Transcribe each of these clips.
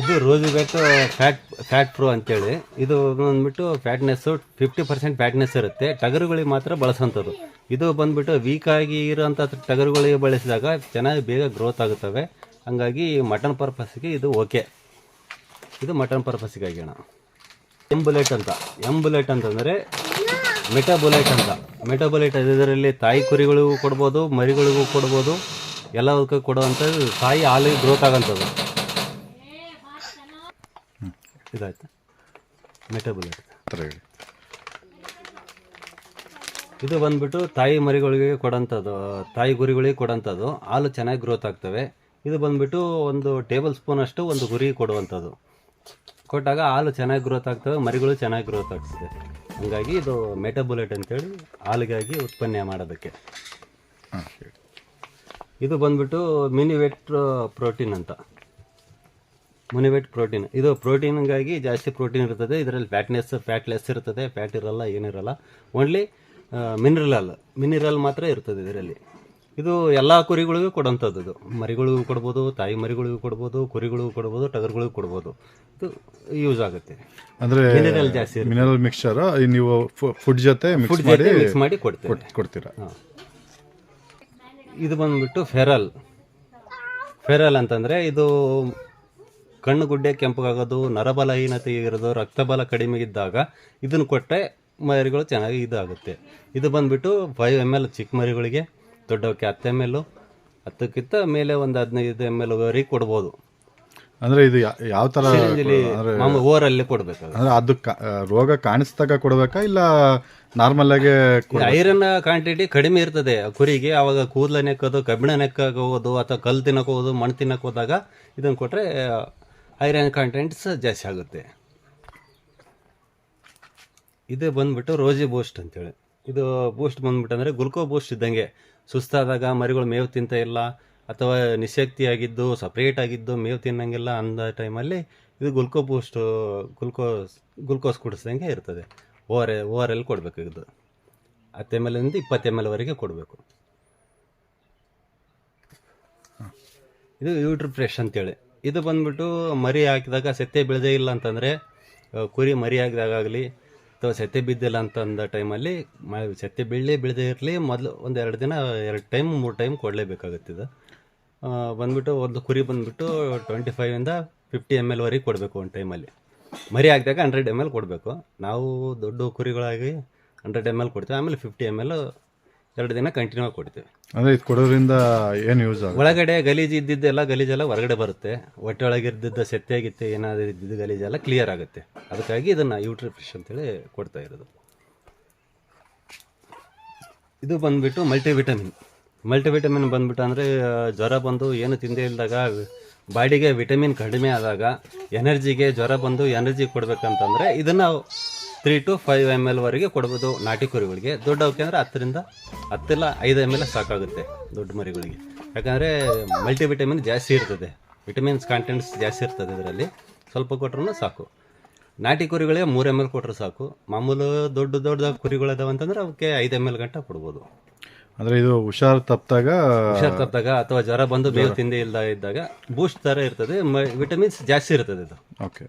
ಇದು ರೋಜು ಬೇಕು fat fat pro ಅಂತೇಳಿ. ಇದು ಬಂದ್ಬಿಟ್ಟು ಫ್ಯಾಟ್ನೆಸ್ಸು ಫಿಫ್ಟಿ ಪರ್ಸೆಂಟ್ ಫ್ಯಾಟ್ನೆಸ್ ಇರುತ್ತೆ. ಟಗರುಗಳಿಗೆ ಮಾತ್ರ ಬಳಸೋಂಥದ್ದು. ಇದು ಬಂದ್ಬಿಟ್ಟು ವೀಕಾಗಿ ಇರೋಂಥ ಟಗರುಗಳಿಗೆ ಬಳಸಿದಾಗ ಚೆನ್ನಾಗಿ ಬೇಗ ಗ್ರೋತ್ ಆಗುತ್ತವೆ. ಹಂಗಾಗಿ ಮಟನ್ ಪರ್ಪಸ್ಗೆ ಇದು ಓಕೆ ಇದು ಮಟನ್ ಪರ್ಪಸ್ಗಾಗಿ ಅಣ್ಣ ಎಂಬುಲೆಟ್ ಅಂತ. ಎಂಬುಲೆಟ್ ಅಂತಂದರೆ ಮೆಟಾಬುಲೆಟ್ ಅಂತ. ಮೆಟಾಬುಲೆಟ್ ಇದರಲ್ಲಿ ತಾಯಿ ಕುರಿಗಳಿಗೂ ಕೊಡ್ಬೋದು, ಮರಿಗಳಿಗೂ ಕೊಡ್ಬೋದು. ಎಲ್ಲದಕ್ಕೂ ಕೊಡುವಂಥದ್ದು ತಾಯಿ ಹಾಲಿಗೆ ಗ್ರೋತ್ ಆಗೋಂಥದ್ದು. ಇದಾಯ್ತು? ಮೆಟಬಲ್ ಥರ ಹೇಳಿ. ಇದು ಬಂದ್ಬಿಟ್ಟು ತಾಯಿ ಮರಿಗಳಿಗೆ ಕೊಡೋಂಥದ್ದು ತಾಯಿ ಗುರಿಗಳಿಗೆ ಕೊಡೋಂಥದ್ದು. ಹಾಲು ಚೆನ್ನಾಗಿ ಗ್ರೋತ್ ಆಗ್ತವೆ. ಇದು ಬಂದ್ಬಿಟ್ಟು ಒಂದು ಟೇಬಲ್ ಸ್ಪೂನ್ ಅಷ್ಟು ಒಂದು ಗುರಿ ಕೊಡುವಂಥದ್ದು. ಕೊಟ್ಟಾಗ ಹಾಲು ಚೆನ್ನಾಗಿ ಗ್ರೋತ್ ಆಗ್ತವೆ ಮರಿಗಳು ಚೆನ್ನಾಗಿ ಗ್ರೋತ್ ಆಗ್ತದೆ. ಹಂಗಾಗಿ ಇದು ಮೆಟಬುಲೆಟ್ ಅಂತೇಳಿ ಹಾಲಿಗಾಗಿ ಉತ್ಪನ್ನ ಮಾಡೋದಕ್ಕೆ. ಇದು ಬಂದ್ಬಿಟ್ಟು ಮಿನಿವೆಟ್ ಪ್ರೋಟೀನ್ ಅಂತ. Minivet protein. ಇದು ಪ್ರೋಟೀನ್ಗಾಗಿ ಜಾಸ್ತಿ ಪ್ರೋಟೀನ್ ಇರ್ತದೆ. ಇದರಲ್ಲಿ ಫ್ಯಾಟ್ನೆಸ್ ಫ್ಯಾಟ್ ಲೆಸ್ ಇರ್ತದೆ. ಫ್ಯಾಟ್ ಇರಲ್ಲ ಏನಿರಲ್ಲ ಓನ್ಲಿ ಮಿನರಲ್ ಮಿನರಲ್ ಮಾತ್ರ ಇರ್ತದೆ ಇದರಲ್ಲಿ. ಇದು ಎಲ್ಲ ಕುರಿಗಳಿಗೂ ಕೊಡೋಂಥದ್ದು ಇದು. ಮರಿಗಳಿಗೂ ಕೊಡ್ಬೋದು ತಾಯಿ ಮರಿಗಳಿಗೂ ಕೊಡ್ಬೋದು ಕುರಿಗಳಿಗೂ ಕೊಡ್ಬೋದು ಟಗರ್ಗಳಿಗೂ ಕೊಡ್ಬೋದು. ಇದು ಯೂಸ್ ಆಗುತ್ತೆ. ಅಂದರೆ ಮಿನರಲ್ ಜಾಸ್ತಿ ಮಿನರಲ್ ಮಿಕ್ಸ್ಚರ್ ನೀವು ಫುಡ್ ಜೊತೆ ಮಿಕ್ಸ್ ಮಾಡಿ ಜೊತೆ ಮಿಕ್ಸ್ ಮಾಡಿ ಕೊಡ್ತೇವೆ ಕೊಟ್- ಕೊಡ್ತೀರಾ. ಇದು ಬಂದ್ಬಿಟ್ಟು ಫೆರಲ್. ಫೆರಲ್ ಅಂತಂದರೆ ಇದು ಕಣ್ಣು ಗುಡ್ಡೆ ಕೆಂಪಗಾಗೋದು, ನರಬಲಹೀನತೆ ಇರೋದು, ರಕ್ತಬಲ ಕಡಿಮೆ ಇದ್ದಾಗ ಇದನ್ನು ಕೊಟ್ಟರೆ ಮರಿಗಳು ಚೆನ್ನಾಗಿ ಇದಾಗುತ್ತೆ. ಇದು ಬಂದ್ಬಿಟ್ಟು ಫೈವ್ ಎಂ ಎಲ್ ಚಿಕ್ಕ ಮರಿಗಳಿಗೆ, ದೊಡ್ಡವಕ್ಕೆ ಹತ್ತು ಎಂ ಎಲ್ ಹತ್ತಕ್ಕಿಂತ ಮೇಲೆ ಒಂದು ಹದಿನೈದು ಎಂ ಎಲ್ ವರೆಗೆ ಕೊಡ್ಬೋದು. ಅಂದರೆ ಇದು ಯಾವ ತರ ಓವರಲ್ಲಿ ಕೊಡಬೇಕು ಅಂದರೆ ಅದು ರೋಗ ಕಾಣಿಸ್ದಾಗ ಕೊಡಬೇಕಾ ಇಲ್ಲ ನಾರ್ಮಲ್ ಆಗಿ ಐರನ್ ಕ್ವಾಂಟಿಟಿ ಕಡಿಮೆ ಇರ್ತದೆ. ಕುರಿಗೆ ಅವಾಗ ಕೂದಲ ನೆಕ್ಕೋದು ಕಬ್ಬಿಣ ನೆಕ್ಕಾಗ ಹೋಗೋದು ಅಥವಾ ಕಲ್ಲು ತಿನ್ನಕ್ಕೆ ಹೋಗೋದು ಮಣ್ಣು ತಿನ್ನಕ್ಕೆ ಹೋದಾಗ ಇದನ್ನು ಕೊಟ್ಟರೆ ಐರನ್ ಕಾಂಟೆಂಟ್ಸ್ ಜಾಸ್ತಿ ಆಗುತ್ತೆ. ಇದು ಬಂದ್ಬಿಟ್ಟು ರೋಜಿ ಬೂಸ್ಟ್ ಅಂತೇಳಿ. ಇದು ಬೂಸ್ಟ್ ಬಂದ್ಬಿಟ್ಟು ಅಂದರೆ ಗ್ಲುಕೋ ಬೂಸ್ಟ್ ಇದ್ದಂಗೆ. ಸುಸ್ತಾದಾಗ ಮರಿಗಳು ಮೇವು ತಿಂತ ಇಲ್ಲ ಅಥವಾ ನಿಶಕ್ತಿ ಆಗಿದ್ದು ಸಪ್ರೇಟ್ ಆಗಿದ್ದು ಮೇವು ತಿನ್ನಂಗಿಲ್ಲ ಅಂದ ಟೈಮಲ್ಲಿ ಇದು ಗ್ಲುಕೋ ಬೂಸ್ಟು ಗ್ಲುಕೋಸ್ ಗ್ಲುಕೋಸ್ ಕುಡಿಸ್ದಂಗೆ ಇರ್ತದೆ. ಓವರ್ ಓವರ್ ಎಲ್ ಕೊಡಬೇಕು ಇದು. ಹತ್ತು ಎಂ ಎಲ್ಲಿಂದ ಇಪ್ಪತ್ತು ಎಂ ಎಲ್ವರೆಗೆ ಕೊಡಬೇಕು. ಇದು ಯೂಟ್ರ್ ಫ್ರೆಶ್ ಅಂತೇಳಿ. ಇದು ಬಂದ್ಬಿಟ್ಟು ಮರಿ ಹಾಕಿದಾಗ ಸೆತ್ತೆ ಬೆಳೆದೇ ಇಲ್ಲ ಅಂತಂದರೆ ಕುರಿ ಮರಿ ಹಾಕಿದಾಗಲಿ ಅಥವಾ ಸೆತ್ತೆ ಬಿದ್ದಿಲ್ಲ ಅಂತ ಅಂದ ಟೈಮಲ್ಲಿ ಮ, ಸೆತ್ತೆ ಬೀಳಲಿ ಬೀಳದೇ ಇರಲಿ, ಮೊದಲು ಒಂದು ಎರಡು ದಿನ, ಎರಡು ಟೈಮ್ ಮೂರು ಟೈಮ್ ಕೊಡಲೇಬೇಕಾಗುತ್ತಿದೆ ಬಂದ್ಬಿಟ್ಟು ಒಂದು ಕುರಿ ಬಂದ್ಬಿಟ್ಟು ಟ್ವೆಂಟಿ ಫೈವಿಂದ ಫಿಫ್ಟಿ ಎಂ ಎಲ್ವರೆಗೆ ಕೊಡಬೇಕು ಒಂದು ಟೈಮಲ್ಲಿ ಮರಿ ಹಾಕಿದಾಗ ಹಂಡ್ರೆಡ್ ಎಂ ಎಲ್ ಕೊಡಬೇಕು. ನಾವು ದೊಡ್ಡ ಕುರಿಗಳಾಗಿ ಹಂಡ್ರೆಡ್ ಎಂ ಎಲ್ ಕೊಡ್ತೀವಿ ಆಮೇಲೆ ಫಿಫ್ಟಿ ಎಂ ಎಲ್ ಎರಡು ದಿನ ಕಂಟಿನ್ಯೂ ಆಗಿ ಕೊಡ್ತೀವಿ. ಅಂದರೆ ಇದು ಕೊಡೋದ್ರಿಂದ ಏನು ಯೂಸ್ ಒಳಗಡೆ ಗಲೀಜು ಇದ್ದಿದ್ದೆಲ್ಲ ಗಲೀಜೆಲ್ಲ ಹೊರಗಡೆ ಬರುತ್ತೆ. ಹೊಟ್ಟೆ ಒಳಗಿರ್ದಿದ್ದ ಸೆತ್ತೆಯಾಗಿತ್ತು ಗಿತ್ತೆ ಏನಾದರೂ ಇದ್ದಿದ್ದು ಗಲೀಜೆಲ್ಲ ಕ್ಲಿಯರ್ ಆಗುತ್ತೆ. ಅದಕ್ಕಾಗಿ ಇದನ್ನು ಯೂಟ್ರಿ ಫಿಶ್ ಅಂತೇಳಿ ಕೊಡ್ತಾ ಇರೋದು. ಇದು ಬಂದ್ಬಿಟ್ಟು ಮಲ್ಟಿವಿಟಮಿನ್ ಮಲ್ಟಿವಿಟಮಿನ್ ಬಂದ್ಬಿಟ್ಟು ಅಂದರೆ ಜ್ವರ ಬಂದು ಏನು ತಿಂದೇ ಇಲ್ದಾಗ, ಬಾಡಿಗೆ ವಿಟಮಿನ್ ಕಡಿಮೆ ಆದಾಗ, ಎನರ್ಜಿಗೆ ಜ್ವರ ಬಂದು ಎನರ್ಜಿ ಕೊಡಬೇಕಂತಂದರೆ ಇದನ್ನು ತ್ರೀ ಟು ಫೈವ್ ಎಂ ಎಲ್ವರೆಗೆ ಕೊಡ್ಬೋದು ನಾಟಿ ಕುರಿಗಳಿಗೆ. ದೊಡ್ಡವಕ್ಕೆ ಅಂದರೆ ಹತ್ತರಿಂದ ಹತ್ತಿಲ್ಲ ಐದು ಎಂ ಎಲ್ ಸಾಕಾಗುತ್ತೆ ದೊಡ್ಡ ಮರಿಗಳಿಗೆ. ಯಾಕಂದರೆ ಮಲ್ಟಿವಿಟಮಿನ್ ಜಾಸ್ತಿ ಇರ್ತದೆ. ವಿಟಮಿನ್ಸ್ ಕಾಂಟೆಂಟ್ಸ್ ಜಾಸ್ತಿ ಇರ್ತದೆ ಇದರಲ್ಲಿ. ಸ್ವಲ್ಪ ಕೊಟ್ರೂ ಸಾಕು. ನಾಟಿ ಕುರಿಗಳಿಗೆ ಮೂರು ಎಂ ಎಲ್ ಕೊಟ್ಟರೆ ಸಾಕು. ಮಾಮೂಲು ದೊಡ್ಡ ದೊಡ್ಡ ಕುರಿಗಳಿದಾವೆ ಅಂತಂದರೆ ಅವಕ್ಕೆ ಐದು ಎಂ ಎಲ್ ಗಂಟೆ ಕೊಡ್ಬೋದು. ಅಂದರೆ ಇದು ಹುಷಾರು ತಪ್ಪಿದಾಗ ಹುಷಾರ್ ತಪ್ಪಿದಾಗ ಅಥವಾ ಜ್ವರ ಬಂದು ಬೇವು ತಿಂದೇ ಇಲ್ಲದ ಇದ್ದಾಗ ಬೂಸ್ಟ್ ತರ ಇರ್ತದೆ ವಿಟಮಿನ್ಸ್ ಜಾಸ್ತಿ ಇರ್ತದೆ ಇದು. ಓಕೆ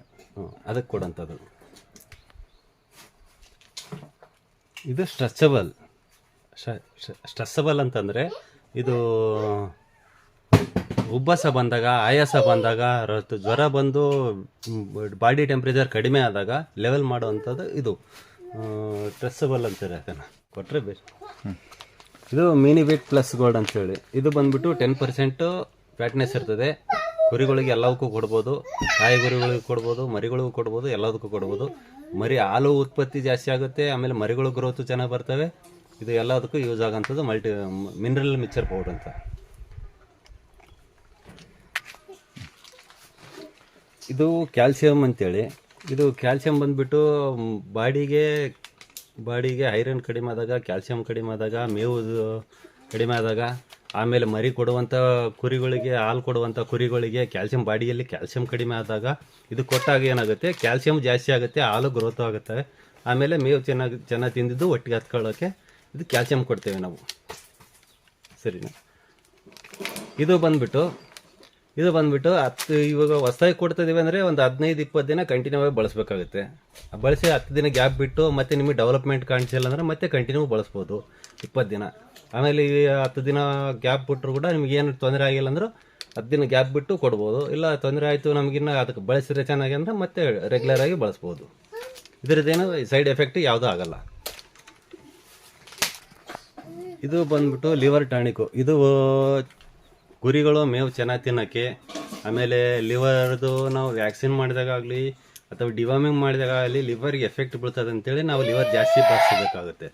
ಅದಕ್ಕೆ ಕೊಡೋಂಥದ್ದು. ಇದು ಸ್ಟ್ರೆಚಬಲ್ ಸ್ಟ್ರೆಸ್ಸಬಲ್ ಅಂತಂದರೆ ಇದು ಉಬ್ಬಸ ಬಂದಾಗ ಆಯಾಸ ಬಂದಾಗ ಜ್ವರ ಬಂದು ಬಾಡಿ ಟೆಂಪ್ರೇಚರ್ ಕಡಿಮೆ ಆದಾಗ ಲೆವೆಲ್ ಮಾಡುವಂಥದ್ದು ಇದು. ಸ್ಟ್ರೆಸ್ಸಬಲ್ ಅಂತಾರೆ ಅದನ್ನು. ಕೊಟ್ಟರೆ ಬೆಸ್ಟ್. ಇದು ಮಿನಿ ವೇಟ್ ಪ್ಲಸ್ ಗೋಲ್ಡ್ ಅಂತೇಳಿ. ಇದು ಬಂದ್ಬಿಟ್ಟು ಟೆನ್ ಪರ್ಸೆಂಟ್ ಫ್ಯಾಟ್ನೆಸ್ ಇರ್ತದೆ. ಕುರಿಗಳಿಗೆ ಎಲ್ಲವಕ್ಕೂ ಕೊಡ್ಬೋದು. ತಾಯಿ ಕುರಿಗಳಿಗೆ ಕೊಡ್ಬೋದು, ಮರಿಗಳಿಗೂ ಕೊಡ್ಬೋದು, ಎಲ್ಲದಕ್ಕೂ ಕೊಡ್ಬೋದು. ಮರಿ ಹಾಲು ಉತ್ಪತ್ತಿ ಜಾಸ್ತಿ ಆಗುತ್ತೆ, ಆಮೇಲೆ ಮರಿಗಳು ಗ್ರೋತು ಚೆನ್ನಾಗಿ ಬರ್ತವೆ. ಇದು ಎಲ್ಲದಕ್ಕೂ ಯೂಸ್ ಆಗೋಂಥದ್ದು ಮಲ್ಟಿ ಮಿನರಲ್ ಮಿಕ್ಸರ್ ಪೌಡರ್ ಅಂತ. ಇದು ಕ್ಯಾಲ್ಸಿಯಂ ಅಂತೇಳಿ. ಇದು ಕ್ಯಾಲ್ಸಿಯಂ ಬಂದ್ಬಿಟ್ಟು ಬಾಡಿಗೆ ಬಾಡಿಗೆ ಐರನ್ ಕಡಿಮೆ ಆದಾಗ, ಕ್ಯಾಲ್ಸಿಯಂ ಕಡಿಮೆ ಆದಾಗ, ಮೇವು ಕಡಿಮೆ ಆದಾಗ, ಆಮೇಲೆ ಮರಿ ಕೊಡುವಂಥ ಕುರಿಗಳಿಗೆ, ಹಾಲು ಕೊಡುವಂಥ ಕುರಿಗಳಿಗೆ ಕ್ಯಾಲ್ಸಿಯಂ ಬಾಡಿಯಲ್ಲಿ ಕ್ಯಾಲ್ಸಿಯಂ ಕಡಿಮೆ ಆದಾಗ ಇದು ಕೊಟ್ಟಾಗ ಏನಾಗುತ್ತೆ? ಕ್ಯಾಲ್ಸಿಯಂ ಜಾಸ್ತಿ ಆಗುತ್ತೆ, ಹಾಲು ಗ್ರೋತ್ ಆಗುತ್ತೆ. ಆಮೇಲೆ ಮೇವು ಚೆನ್ನಾಗಿ ಚೆನ್ನಾಗಿ ತಿಂದಿದ್ದು ಒಟ್ಟಿಗೆ ಹತ್ಕೊಳ್ಳೋಕ್ಕೆ ಇದು ಕ್ಯಾಲ್ಸಿಯಂ ಕೊಡ್ತೇವೆ ನಾವು. ಸರಿನಾ? ಇದು ಬಂದ್ಬಿಟ್ಟು ಇದು ಬಂದ್ಬಿಟ್ಟು ಹತ್ತು, ಇವಾಗ ಹೊಸದಾಗಿ ಕೊಡ್ತಿದ್ದೀವಿ ಅಂದರೆ ಒಂದು ಹದಿನೈದು, ಇಪ್ಪತ್ತು ದಿನ ಕಂಟಿನ್ಯೂ ಆಗಿ ಬಳಸಬೇಕಾಗುತ್ತೆ. ಬಳಸಿ ಹತ್ತು ದಿನ ಗ್ಯಾಪ್ ಬಿಟ್ಟು ಮತ್ತೆ ನಿಮಗೆ ಡೆವಲಪ್ಮೆಂಟ್ ಕಾಣಿಸಿಲ್ಲ ಅಂದರೆ ಮತ್ತೆ ಕಂಟಿನ್ಯೂ ಬಳಸ್ಬೋದು, ಇಪ್ಪತ್ತು ದಿನ. ಆಮೇಲೆ ಈ ಹತ್ತು ದಿನ ಗ್ಯಾಪ್ ಬಿಟ್ಟರು ಕೂಡ ನಿಮ್ಗೆ ಏನು ತೊಂದರೆ ಆಗಿಲ್ಲ ಅಂದರೂ ಹತ್ತು ದಿನ ಗ್ಯಾಪ್ ಬಿಟ್ಟು ಕೊಡ್ಬೋದು. ಇಲ್ಲ ತೊಂದರೆ ಆಯಿತು ನಮಗಿನ್ನ ಅದಕ್ಕೆ ಬಳಸಿದ್ರೆ ಚೆನ್ನಾಗಿ ಅಂದರೆ ಮತ್ತೆ ರೆಗ್ಯುಲರ್ ಆಗಿ ಬಳಸ್ಬೋದು. ಇದರದ್ದೇನು ಸೈಡ್ ಎಫೆಕ್ಟ್ ಯಾವುದೂ ಆಗಲ್ಲ. ಇದು ಬಂದ್ಬಿಟ್ಟು ಲಿವರ್ ಟಾನಿಕು ಇದು ಕುರಿಗಳು ಮೇವು ಚೆನ್ನಾಗಿ ತಿನ್ನೋಕ್ಕೆ, ಆಮೇಲೆ ಲಿವರ್ದು ನಾವು ವ್ಯಾಕ್ಸಿನ್ ಮಾಡಿದಾಗಲಿ ಅಥವಾ ಡಿವಾಮಿಂಗ್ ಮಾಡಿದಾಗ ಆಗಲಿ ಲಿವರ್ಗೆ ಎಫೆಕ್ಟ್ ಬೀಳ್ತದೆ ಅಂತೇಳಿ ನಾವು ಲಿವರ್ ಜಾಸ್ತಿ ಬಳಸಬೇಕಾಗುತ್ತೆ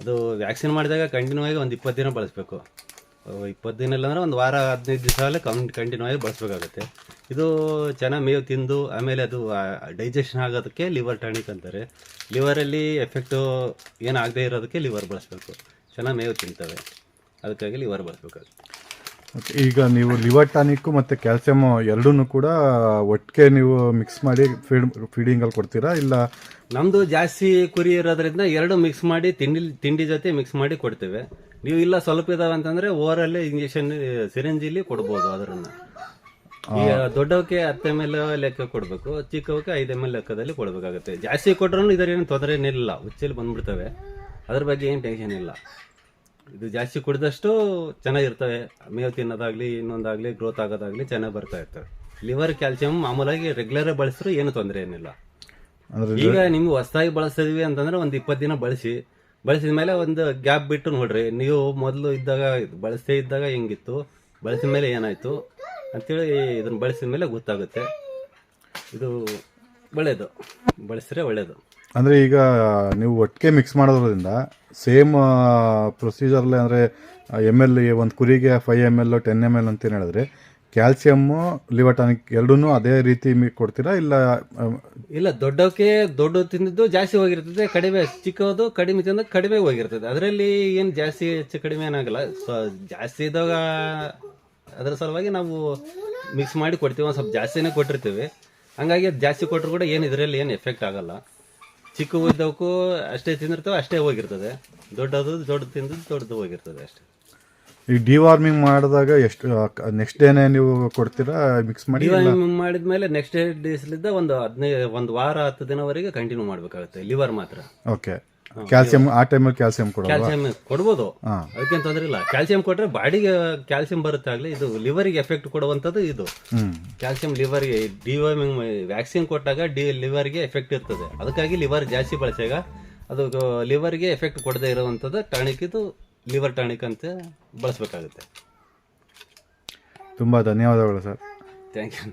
ಅದು ವ್ಯಾಕ್ಸಿನ್ ಮಾಡಿದಾಗ ಕಂಟಿನ್ಯೂ ಆಗಿ ಒಂದು ಇಪ್ಪತ್ತು ದಿನ ಬಳಸಬೇಕು. ಇಪ್ಪತ್ತು ದಿನ ಇಲ್ಲ ಅಂದರೆ ಒಂದು ವಾರ, ಹದಿನೈದು ದಿವಸ ಕಂ ಕಂಟಿನ್ಯೂ ಆಗಿ ಬಳಸಬೇಕಾಗುತ್ತೆ. ಇದು ಚೆನ್ನಾಗಿ ಮೇವು ತಿಂದು ಆಮೇಲೆ ಅದು ಡೈಜೆಷನ್ ಆಗೋದಕ್ಕೆ ಲಿವರ್ ಟಾನಿಕ್ ಅಂತಾರೆ. ಲಿವರಲ್ಲಿ ಎಫೆಕ್ಟು ಏನಾಗದೇ ಇರೋದಕ್ಕೆ ಲಿವರ್ ಬಳಸಬೇಕು. ಚೆನ್ನಾಗಿ ಮೇವು ತಿಂತವೆ. ಅದಕ್ಕಾಗಿ ಲಿವರ್ ಬಳಸಬೇಕಾಗುತ್ತೆ. ಈಗ ನೀವು ಲಿವರ್ ಟಾನಿಕ್ ಮತ್ತು ಕ್ಯಾಲ್ಸಿಯಮ್ ಎರಡೂ ಕೂಡ ಒಟ್ಟಿಗೆ ನೀವು ಮಿಕ್ಸ್ ಮಾಡಿ ಫೀಡ್ ಫೀಡಿಂಗಲ್ಲಿ ಕೊಡ್ತೀರಾ? ಇಲ್ಲ? ನಮ್ಮದು ಜಾಸ್ತಿ ಕುರಿ ಇರೋದ್ರಿಂದ ಎರಡು ಮಿಕ್ಸ್ ಮಾಡಿ ತಿಂಡಿ ತಿಂಡಿ ಜೊತೆ ಮಿಕ್ಸ್ ಮಾಡಿ ಕೊಡ್ತೇವೆ. ನೀವು ಇಲ್ಲ ಸ್ವಲ್ಪ ಇದಾವೆ ಅಂತಂದ್ರೆ ಓವರಲ್ಲೇ ಇಂಜೆಕ್ಷನ್ ಸಿರಿಂಜಿಲಿ ಕೊಡ್ಬೋದು ಅದರನ್ನ. ಈಗ ದೊಡ್ಡವಕ್ಕೆ ಹತ್ತು ಎಂ ಎಲ್ ಲೆಕ್ಕ ಕೊಡಬೇಕು ಚಿಕ್ಕವಕ್ಕೆ ಐದು ಎಂ ಎಲ್ ಲೆಕ್ಕದಲ್ಲಿ ಕೊಡಬೇಕಾಗುತ್ತೆ. ಜಾಸ್ತಿ ಕೊಟ್ರೂ ಇದರೇನು ತೊಂದರೆ ಏನಿಲ್ಲ ಹುಚ್ಚಲ್ಲಿ ಬಂದ್ಬಿಡ್ತವೆ. ಅದ್ರ ಬಗ್ಗೆ ಏನು ಟೆನ್ಷನ್ ಇಲ್ಲ. ಇದು ಜಾಸ್ತಿ ಕುಡಿದಷ್ಟು ಚೆನ್ನಾಗಿರ್ತವೆ. ಮೇವು ತಿನ್ನೋದಾಗ್ಲಿ ಇನ್ನೊಂದಾಗ್ಲಿ ಗ್ರೋತ್ ಆಗೋದಾಗ್ಲಿ ಚೆನ್ನಾಗಿ ಬರ್ತಾ ಇರ್ತವೆ. ಲಿವರ್ ಕ್ಯಾಲ್ಸಿಯಂ ಮಾಮೂಲಾಗಿ ರೆಗ್ಯುಲರ್ ಬಳಸಿದ್ರು ಏನು ತೊಂದರೆ ಏನಿಲ್ಲ. ಅಂದ್ರೆ ಈಗ ನಿಮ್ಗೆ ಹೊಸದಾಗಿ ಬಳಸಿದ್ವಿ ಅಂತಂದ್ರೆ ಒಂದು ಇಪ್ಪತ್ತು ದಿನ ಬಳಸಿ ಬಳಸಿದ ಮೇಲೆ ಒಂದು ಗ್ಯಾಪ್ ಬಿಟ್ಟು ನೋಡ್ರಿ ನೀವು ಮೊದಲು ಇದ್ದಾಗ ಬಳಸದೇ ಇದ್ದಾಗ ಹೆಂಗಿತ್ತು ಬಳಸಿದ ಮೇಲೆ ಏನಾಯ್ತು ಅಂತೇಳಿ ಇದನ್ನ ಬಳಸಿದ ಮೇಲೆ ಗೊತ್ತಾಗುತ್ತೆ. ಇದು ಒಳ್ಳೇದು ಬಳಸಿದ್ರೆ ಒಳ್ಳೇದು. ಅಂದರೆ ಈಗ ನೀವು ಒಟ್ಟಿಗೆ ಮಿಕ್ಸ್ ಮಾಡೋದ್ರಿಂದ ಸೇಮ್ ಪ್ರೊಸೀಜರ್ಲೆ ಅಂದರೆ ಎಂ ಎಲ್ ಒಂದು ಕುರಿಗೆ five M L ten M L ಅಂತ ಹೇಳಿದ್ರೆ ಕ್ಯಾಲ್ಸಿಯಮ್ಮು ಲಿವರ್ ಟಾನಿಕ್ ಎರಡೂ ಅದೇ ರೀತಿ ಕೊಡ್ತೀರಾ ಇಲ್ಲ ಇಲ್ಲ, ದೊಡ್ಡವಕ್ಕೆ ದೊಡ್ಡ ತಿಂದಿದ್ದು ಜಾಸ್ತಿ ಹೋಗಿರ್ತದೆ, ಕಡಿಮೆ ಚಿಕ್ಕದು ಕಡಿಮೆ ತಿಂದ ಕಡಿಮೆ ಹೋಗಿರ್ತದೆ. ಅದರಲ್ಲಿ ಏನು ಜಾಸ್ತಿ ಹೆಚ್ಚು ಕಡಿಮೆ ಏನಾಗಲ್ಲ ಸೊ ಜಾಸ್ತಿ ಇದ್ದಾಗ ಅದರ ಸಲುವಾಗಿ ನಾವು ಮಿಕ್ಸ್ ಮಾಡಿ ಕೊಡ್ತೀವಿ. ಒಂದು ಸ್ವಲ್ಪ ಜಾಸ್ತಿನೇ ಕೊಟ್ಟಿರ್ತೀವಿ. ಹಂಗಾಗಿ ಜಾಸ್ತಿ ಕೊಟ್ಟರು ಕೂಡ ಏನು ಇದರಲ್ಲಿ ಏನು ಎಫೆಕ್ಟ್ ಆಗಲ್ಲ. ಚಿಕ್ಕ ಇದ್ದವಕ್ಕೂ ಅಷ್ಟೇ ತಿಂದಿರ್ತವೆ ಅಷ್ಟೇ ಹೋಗಿರ್ತದೆ. ದೊಡ್ಡದು ದೊಡ್ಡ ತಿಂದದ್ದು ದೊಡ್ಡದು ಹೋಗಿರ್ತದೆ ಅಷ್ಟೇ. ಈ ಡಿವಾರ್ಮಿಂಗ್ ಮಾಡಿದಾಗ ಎಷ್ಟು ನೆಕ್ಸ್ಟ್ ಡೇನೇ ನೀವು ಕೊಡ್ತೀರಾ ಮಿಕ್ಸ್ ಮಾಡಿ ಡಿವೈನ್ ಮಾಡಿದ್ಮೇಲೆ ನೆಕ್ಸ್ಟ್ ಡೇಸ್ಲಿದ್ದ ಒಂದು ಹದಿನೈದು ಒಂದು ವಾರ ಹತ್ತು ದಿನವರೆಗೆ ಕಂಟಿನ್ಯೂ ಮಾಡಬೇಕಾಗುತ್ತೆ ಲಿವರ್ ಮಾತ್ರ. ಓಕೆ ಕ್ಯಾಲ್ಸಿಯಂ ಆ ಟೈಮಲ್ಲಿ ಕ್ಯಾಲ್ಸಿಯಂ ಕೊಡೋದು ಕ್ಯಾಲ್ಸಿಯಂ ಕೊಡ್ಬೋದು. ಅದಕ್ಕೆ ಅದಕ್ಕೇನು ತೊಂದರೆ ಇಲ್ಲ. ಕ್ಯಾಲ್ಸಿಯಂ ಕೊಟ್ರೆ ಬಾಡಿಗೆ ಕ್ಯಾಲ್ಸಿಯಂ ಬರುತ್ತೆ ಆಗಲಿ. ಇದು ಲಿವರಿಗೆ ಎಫೆಕ್ಟ್ ಕೊಡುವಂಥದ್ದು ಇದು. ಕ್ಯಾಲ್ಸಿಯಂ ಲಿವರ್ಗೆ ಡಿವೈಮಿಂಗ್ ವ್ಯಾಕ್ಸಿನ್ ಕೊಟ್ಟಾಗ ಡಿ ಲಿವರ್ಗೆ ಎಫೆಕ್ಟ್ ಇರ್ತದೆ. ಅದಕ್ಕಾಗಿ ಲಿವರ್ ಜಾಸ್ತಿ ಬಳಸಿದಾಗ ಅದು ಲಿವರ್ಗೆ ಎಫೆಕ್ಟ್ ಕೊಡದೇ ಇರುವಂಥದ್ದು ಟಾನಿಕ್ ಇದು ಲಿವರ್ ಟಾನಿಕ್ ಅಂತ ಬಳಸಬೇಕಾಗುತ್ತೆ. ತುಂಬ ಧನ್ಯವಾದಗಳು ಸರ್. Thank you